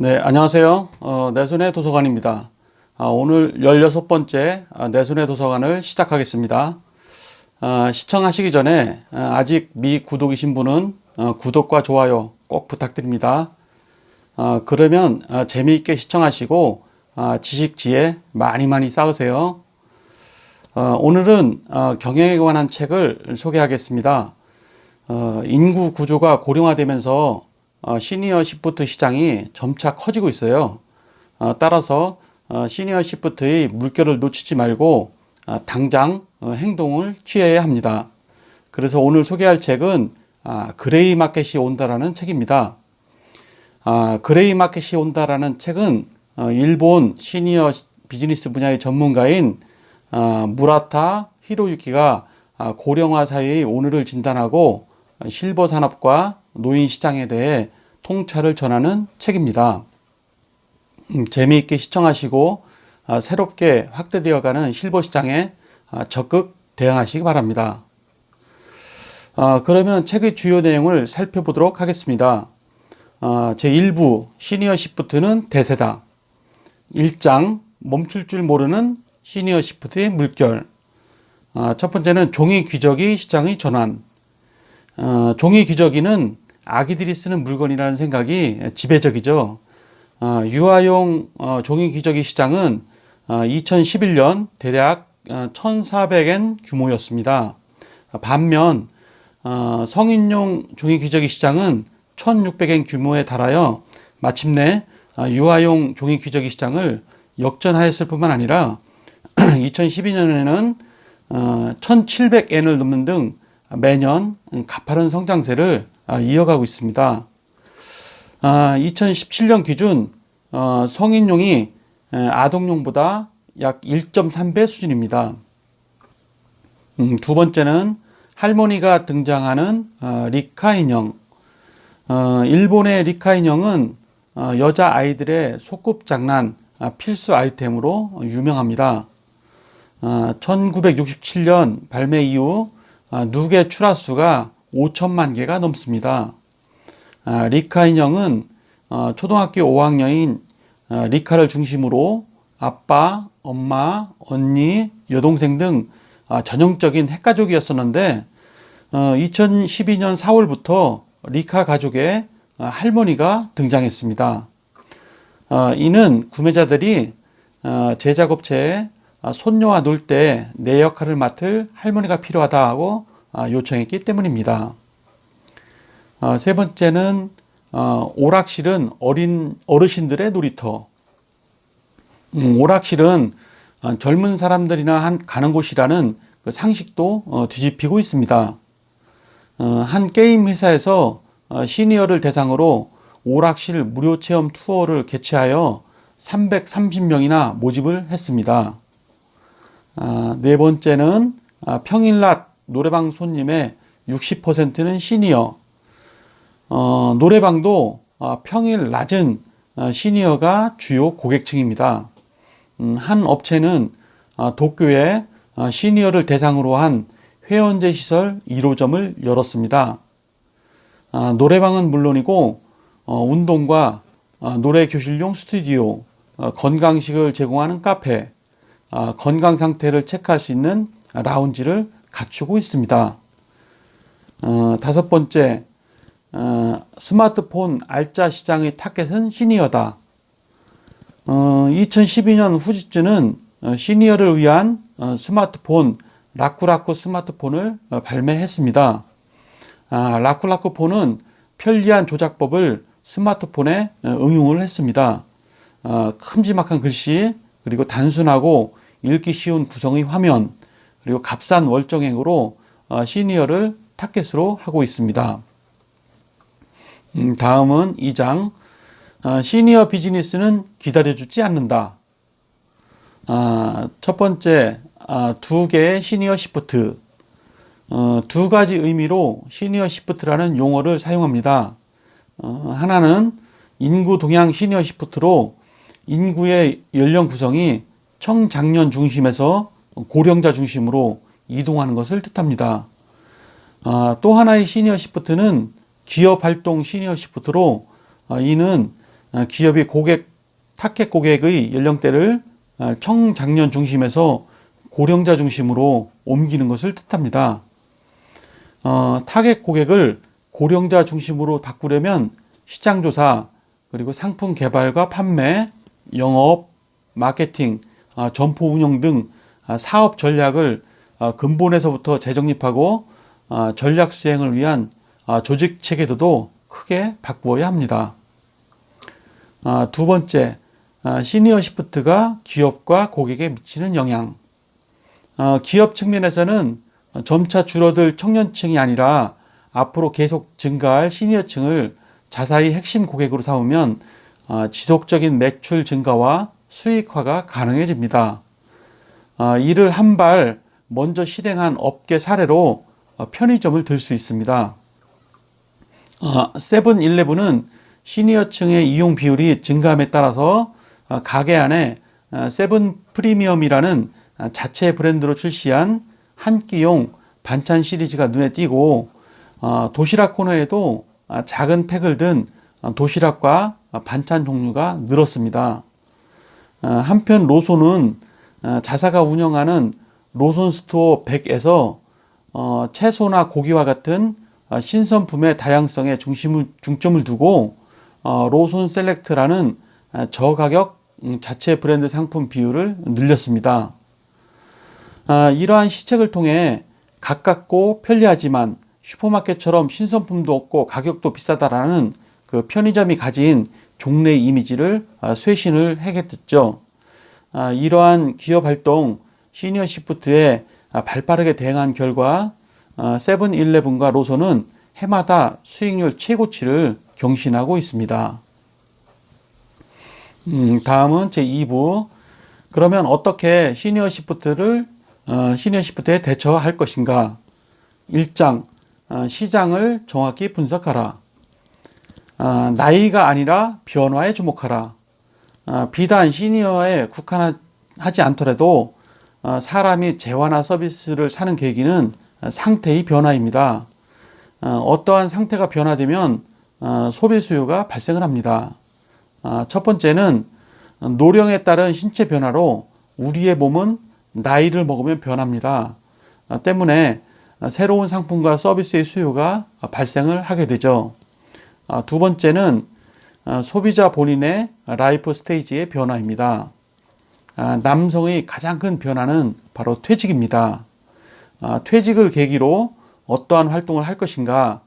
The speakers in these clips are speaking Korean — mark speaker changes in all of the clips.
Speaker 1: 네, 안녕하세요. 어, 내 손의 도서관입니다. 아, 오늘 16번째 아, 내 손의 도서관을 시작하겠습니다. 아, 시청하시기 전에 아, 아직 미구독이신 분은 어, 구독과 좋아요 꼭 부탁드립니다. 아, 그러면 아, 재미있게 시청하시고 아, 지식 지혜 많이 많이 쌓으세요. 어, 오늘은 어, 경영에 관한 책을 소개하겠습니다. 어, 인구 구조가 고령화되면서 어, 시니어 시프트 시장이 점차 커지고 있어요. 어, 따라서 어, 시니어 시프트의 물결을 놓치지 말고 어, 당장 어, 행동을 취해야 합니다. 그래서 오늘 소개할 책은 아, 그레이 마켓이 온다라는 책입니다. 아, 그레이 마켓이 온다라는 책은 어, 일본 시니어 비즈니스 분야의 전문가인 아, 무라타 히로유키가 아, 고령화 사회의 오늘을 진단하고 어, 실버 산업과 노인 시장에 대해 통찰을 전하는 책입니다. 음, 재미있게 시청하시고 아, 새롭게 확대되어가는 실버 시장에 아, 적극 대응하시기 바랍니다. 아, 그러면 책의 주요 내용을 살펴보도록 하겠습니다. 아, 제1부 시니어 시프트는 대세다. 1장 멈출 줄 모르는 시니어 시프트의 물결. 아, 첫 번째는 종이 귀저귀 시장의 전환. 어, 종이 귀저귀는 아기들이 쓰는 물건이라는 생각이 지배적이죠. 어, 유아용 어, 종이 귀저귀 시장은 어, 2011년 대략 어, 1,400엔 규모였습니다. 반면 어, 성인용 종이 귀저귀 시장은 1,600엔 규모에 달하여 마침내 어, 유아용 종이 귀저귀 시장을 역전하였을 뿐만 아니라 2012년에는 어, 1,700엔을 넘는 등 매년 가파른 성장세를 아, 이어가고 있습니다. 아, 2017년 기준 어, 성인용이 에, 아동용보다 약 1.3배 수준입니다. 음, 두 번째는 할머니가 등장하는 어, 리카 인형. 어, 일본의 리카 인형은 어, 여자 아이들의 소꿉 장난 아, 필수 아이템으로 유명합니다. 아, 1967년 발매 이후 아, 누계 출하수가 5천만 개가 넘습니다. 아, 리카 인형은 어, 초등학교 5학년인 어, 리카를 중심으로 아빠, 엄마, 언니, 여동생 등 아, 전형적인 핵가족이었었는데 어, 2012년 4월부터 리카 가족의 어, 할머니가 등장했습니다. 어, 이는 구매자들이 어, 제작업체에 아, 손녀와 놀 때 내 역할을 맡을 할머니가 필요하다고 아, 요청했기 때문입니다. 아, 세 번째는 어, 오락실은 어린 어르신들의 놀이터. 음, 오락실은 어, 젊은 사람들이나 한, 가는 곳이라는 그 상식도 어, 뒤집히고 있습니다. 어, 한 게임 회사에서 어, 시니어를 대상으로 오락실 무료 체험 투어를 개최하여 330명이나 모집을 했습니다. 아, 네 번째는 아, 평일 낮 노래방 손님의 60%는 시니어. 어, 노래방도 아, 평일 낮은 아, 시니어가 주요 고객층입니다. 음, 한 업체는 아, 도쿄에 아, 시니어를 대상으로 한 회원제 시설 1호점을 열었습니다. 아, 노래방은 물론이고 어, 운동과 아, 노래 교실용 스튜디오, 어, 건강식을 제공하는 카페, 아, 건강 상태를 체크할 수 있는 라운지를 갖추고 있습니다. 어, 다섯 번째, 어, 스마트폰 알짜 시장의 타겟은 시니어다. 어, 2012년 후지츠는 어, 시니어를 위한 어, 스마트폰 라쿠라쿠 스마트폰을 어, 발매했습니다. 아, 라쿠라쿠 폰은 편리한 조작법을 스마트폰에 어, 응용을 했습니다. 어, 큼지막한 글씨 그리고 단순하고 읽기 쉬운 구성의 화면 그리고 값싼 월정액으로 어, 시니어를 타겟으로 하고 있습니다. 음, 다음은 2장 어, 시니어 비즈니스는 기다려주지 않는다. 아, 첫 번째 아, 두 개의 시니어 시프트 어, 두 가지 의미로 시니어 시프트라는 용어를 사용합니다. 어, 하나는 인구 동향 시니어 시프트로 인구의 연령 구성이 청장년 중심에서 고령자 중심으로 이동하는 것을 뜻합니다. 아, 또 하나의 시니어 시프트는 기업 활동 시니어 시프트로 아, 이는 어, 기업이 고객 타켓 고객의 연령대를 어, 청장년 중심에서 고령자 중심으로 옮기는 것을 뜻합니다. 어, 타겟 고객을 고령자 중심으로 바꾸려면 시장 조사 그리고 상품 개발과 판매, 영업, 마케팅, 아, 점포 운영 등 아, 사업 전략을 아, 근본에서부터 재정립하고 아, 전략 수행을 위한 아, 조직 체계도도 크게 바꾸어야 합니다. 아, 두 번째, 아, 시니어 시프트가 기업과 고객에 미치는 영향. 어, 기업 측면에서는 점차 줄어들 청년층이 아니라 앞으로 계속 증가할 시니어층을 자사의 핵심 고객으로 삼으면 어, 지속적인 매출 증가와 수익화가 가능해집니다. 어, 이를 한 발 먼저 실행한 업계 사례로 어, 편의점을 들 수 있습니다. 어, 세븐일레븐은 시니어층의 이용 비율이 증가함에 따라서 어, 가게 안에 어, 세븐 프리미엄이라는 어, 자체 브랜드로 출시한 한 끼용 반찬 시리즈가 눈에 띄고 어, 도시락 코너에도 아, 작은 팩을 든 어, 도시락과 어, 반찬 종류가 늘었습니다. 어, 한편 어, 자사가 운영하는 로손 스토어 100에서 어, 채소나 고기와 같은 어, 신선품의 다양성에 중심을 중점을 두고 어, 로손 셀렉트라는 어, 저가격 음, 자체 브랜드 상품 비율을 늘렸습니다. 아, 이러한 시책을 통해 가깝고 편리하지만 슈퍼마켓처럼 신선품도 없고 가격도 비싸다라는 그 편의점이 가진 종래 이미지를 아, 쇄신을 해겠죠. 아, 이러한 기업 활동 시니어 시프트에 아, 발빠르게 대응한 결과 아, 세븐일레븐과 로손은 해마다 수익률 최고치를 경신하고 있습니다. 음, 다음은 제 2부. 그러면 어떻게 시니어 시프트를 어, 시니어 시프트에 대처할 것인가? 1장 어, 시장을 정확히 분석하라. 아, 나이가 아니라 변화에 주목하라. 아, 비단 시니어에 국한하지 않더라도 어, 사람이 재화나 서비스를 사는 계기는 상태의 변화입니다. 어, 어떠한 상태가 변화되면 어, 소비 수요가 발생을 합니다. 아, 첫 번째는 노령에 따른 신체 변화로 우리의 몸은 나이를 먹으면 변합니다. 아, 때문에 새로운 상품과 서비스의 수요가 발생을 하게 되죠. 아, 두 번째는 아, 소비자 본인의 라이프 스테이지의 변화입니다. 아, 남성의 가장 큰 변화는 바로 퇴직입니다. 아, 퇴직을 계기로 어떠한 활동을 할 것인가?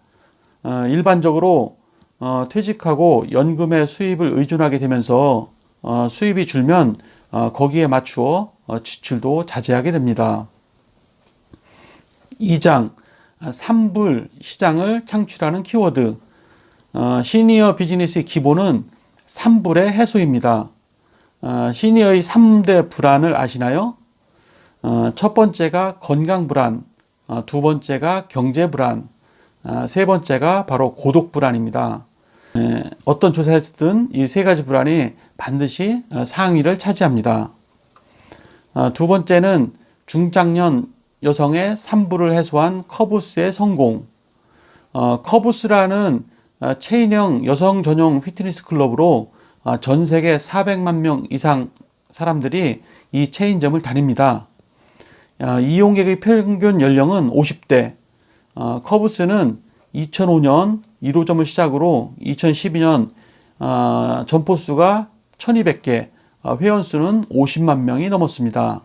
Speaker 1: 어, 일반적으로 어, 퇴직하고 연금의 수입을 의존하게 되면서 어, 수입이 줄면 어, 거기에 맞추어 어, 지출도 자제하게 됩니다. 2장 3불 시장을 창출하는 키워드 어, 시니어 비즈니스의 기본은 3불의 해소입니다. 어, 시니어의 3대 불안을 아시나요? 어, 첫 번째가 건강 불안, 어, 두 번째가 경제 불안, 어, 세 번째가 바로 고독 불안입니다. 에, 어떤 조사에서든 이 세 가지 불안이 반드시 어, 상위를 차지합니다. 어, 두 번째는 중장년 여성의 산부를 해소한 커브스의 성공. 어, 커브스라는 어, 체인형 여성 전용 피트니스 클럽으로 어, 전 세계 400만 명 이상 사람들이 이 체인점을 다닙니다. 어, 이용객의 평균 연령은 50대. 어, 커브스는 2005년 1호점을 시작으로 2012년 어, 점포 수가 1200개, 어, 회원 수는 50만 명이 넘었습니다.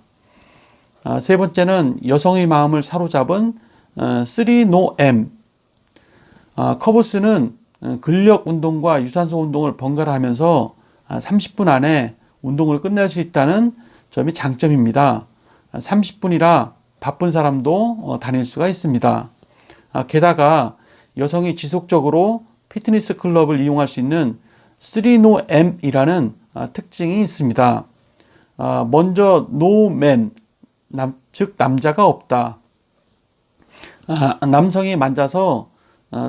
Speaker 1: 아, 세 번째는 여성의 마음을 사로잡은 어, 3NOM. 아, 커브스는 어, 근력 운동과 유산소 운동을 번갈아 하면서 아, 30분 안에 운동을 끝낼 수 있다는 점이 장점입니다. 아, 30분이라 바쁜 사람도 어, 다닐 수가 있습니다. 아, 게다가 여성이 지속적으로 피트니스 클럽을 이용할 수 있는 3NOM이라는 아, 특징이 있습니다. 아, 먼저 노맨 남, 즉 남자가 없다. 아, 남성이 만져서 어,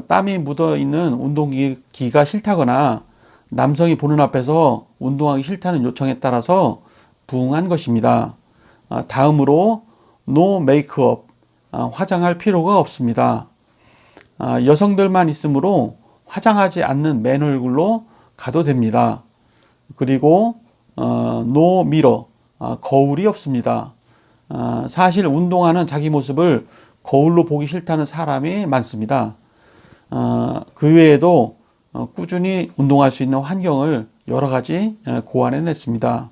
Speaker 1: 땀이 묻어 있는 운동기가 싫다거나 남성이 보는 앞에서 운동하기 싫다는 요청에 따라서 부응한 것입니다. 아, 다음으로 노 메이크업 아, 화장할 필요가 없습니다. 아, 여성들만 있으므로 화장하지 않는 맨 얼굴로 가도 됩니다. 그리고 어, 노 미러 아, 거울이 없습니다. 아, 사실 운동하는 자기 모습을 거울로 보기 싫다는 사람이 많습니다. 어, 그 외에도 어, 꾸준히 운동할 수 있는 환경을 여러 가지 어, 고안해 냈습니다.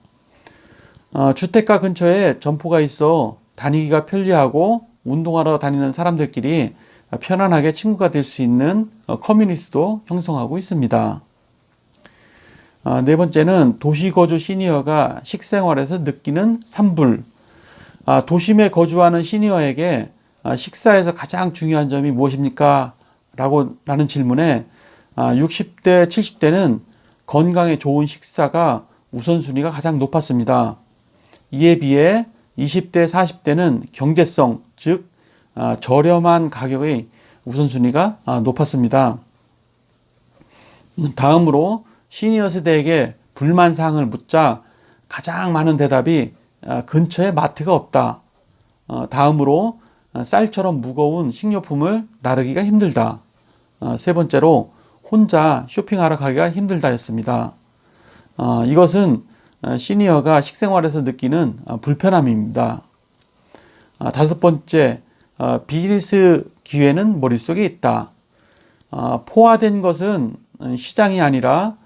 Speaker 1: 어, 주택가 근처에 점포가 있어 다니기가 편리하고 운동하러 다니는 사람들끼리 편안하게 친구가 될 수 있는 어, 커뮤니티도 형성하고 있습니다. 아, 네 번째는 도시 거주 시니어가 식생활에서 느끼는 산불. 아, 도심에 거주하는 시니어에게 아, 식사에서 가장 중요한 점이 무엇입니까? 라고 라는 질문에 60대, 70대는 건강에 좋은 식사가 우선순위가 가장 높았습니다. 이에 비해 20대, 40대는 경제성, 즉 저렴한 가격의 우선순위가 높았습니다. 음, 다음으로 시니어 세대에게 불만 사항을 묻자 가장 많은 대답이 근처에 마트가 없다. 어, 다음으로 쌀처럼 무거운 식료품을 나르기가 힘들다. 어, 세 번째로 혼자 쇼핑하러 가기가 힘들다였습니다. 어, 이것은 시니어가 식생활에서 느끼는 불편함입니다. 다섯 번째, 비즈니스 기회는 머릿속에 있다. 포화된 것은 시장이 아니라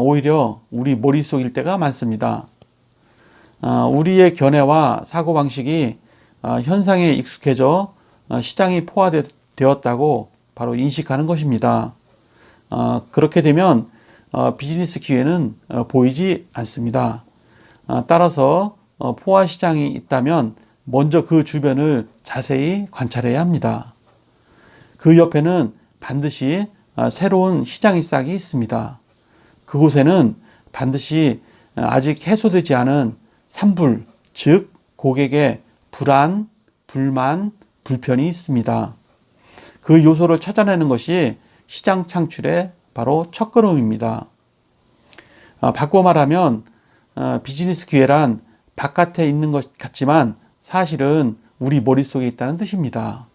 Speaker 1: 오히려 우리 머릿속일 때가 많습니다. 우리의 견해와 사고방식이 현상에 익숙해져 시장이 포화되었다고 바로 인식하는 것입니다. 그렇게 되면 비즈니스 기회는 보이지 않습니다. 따라서 포화 시장이 있다면 먼저 그 주변을 자세히 관찰해야 합니다. 그 옆에는 반드시 새로운 시장이 싹이 있습니다. 그곳에는 반드시 아직 해소되지 않은 산불, 즉 고객의 불안, 불만, 불편이 있습니다. 그 요소를 찾아내는 것이 시장 창출의 바로 첫걸음입니다. 아, 바꿔 말하면 아, 비즈니스 기회란 바깥에 있는 것 같지만 사실은 우리 머릿속에 있다는 뜻입니다.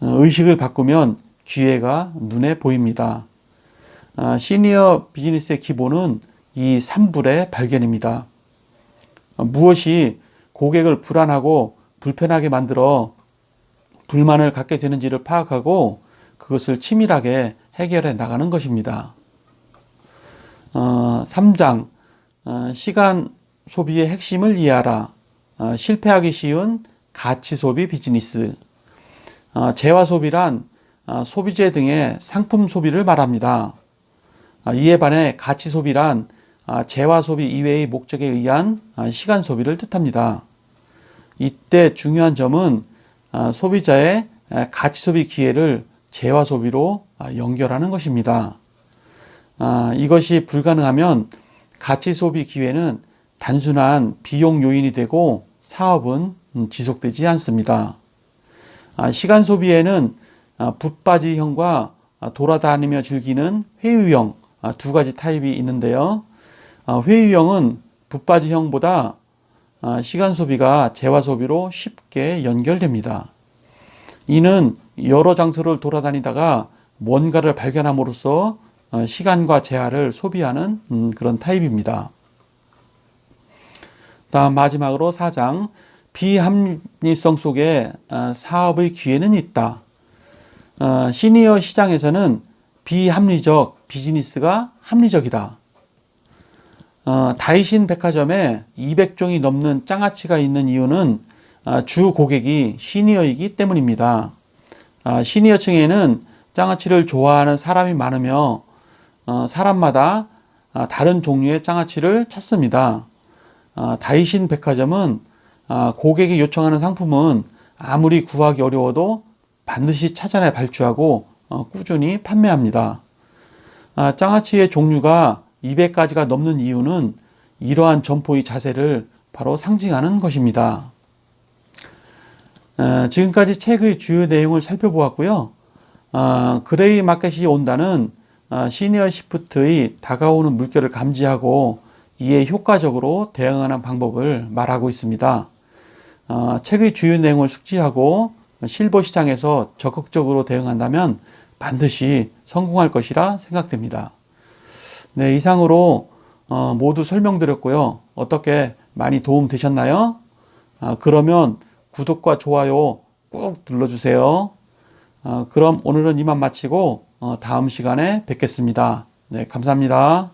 Speaker 1: 어, 의식을 바꾸면 기회가 눈에 보입니다. 아, 시니어 비즈니스의 기본은 이 3불의 발견입니다. 무엇이 고객을 불안하고 불편하게 만들어 불만을 갖게 되는지를 파악하고 그것을 치밀하게 해결해 나가는 것입니다. 어, 3장 어, 시간 소비의 핵심을 이해하라. 어, 실패하기 쉬운 가치 소비 비즈니스. 어, 재화 소비란 어, 소비재 등의 상품 소비를 말합니다. 어, 이에 반해 가치 소비란 어, 재화 소비 이외의 목적에 의한 어, 시간 소비를 뜻합니다. 이때 중요한 점은 어, 소비자의 가치 소비 기회를 재화 소비로 연결하는 것입니다. 이것이 불가능하면 가치 소비 기회는 단순한 비용 요인이 되고 사업은 음, 지속되지 않습니다. 시간 소비에는 붙바지형과 돌아다니며 즐기는 회유형 두 가지 타입이 있는데요. 회유형은 붙바지형보다 아, 시간 소비가 재화 소비로 쉽게 연결됩니다. 이는 여러 장소를 돌아다니다가 뭔가를 발견함으로써 어, 시간과 재화를 소비하는 음, 그런 타입입니다. 다음 마지막으로 4장 비합리성 속에 어, 사업의 기회는 있다. 어, 시니어 시장에서는 비합리적 비즈니스가 합리적이다. 어, 다이신 백화점에 200종이 넘는 장아찌가 있는 이유는 어, 주 고객이 시니어이기 때문입니다. 어, 시니어층에는 장아찌를 좋아하는 사람이 많으며 어, 사람마다 어, 다른 종류의 장아찌를 찾습니다. 어, 다이신 백화점은 어, 고객이 요청하는 상품은 아무리 구하기 어려워도 반드시 찾아내 발주하고 어, 꾸준히 판매합니다. 아, 장아찌의 종류가 200가지가 넘는 이유는 이러한 점포의 자세를 바로 상징하는 것입니다. 어, 지금까지 책의 주요 내용을 살펴보았고요. 어, 그레이 마켓이 온다는 어, 시니어 시프트의 다가오는 물결을 감지하고 이에 효과적으로 대응하는 방법을 말하고 있습니다. 어, 책의 주요 내용을 숙지하고 실버 시장에서 적극적으로 대응한다면 반드시 성공할 것이라 생각됩니다. 네, 이상으로 어, 모두 설명드렸고요. 어떻게 많이 도움 되셨나요? 아, 그러면 구독과 좋아요 꾹 눌러주세요. 어, 그럼 오늘은 이만 마치고 어, 다음 시간에 뵙겠습니다. 네, 감사합니다.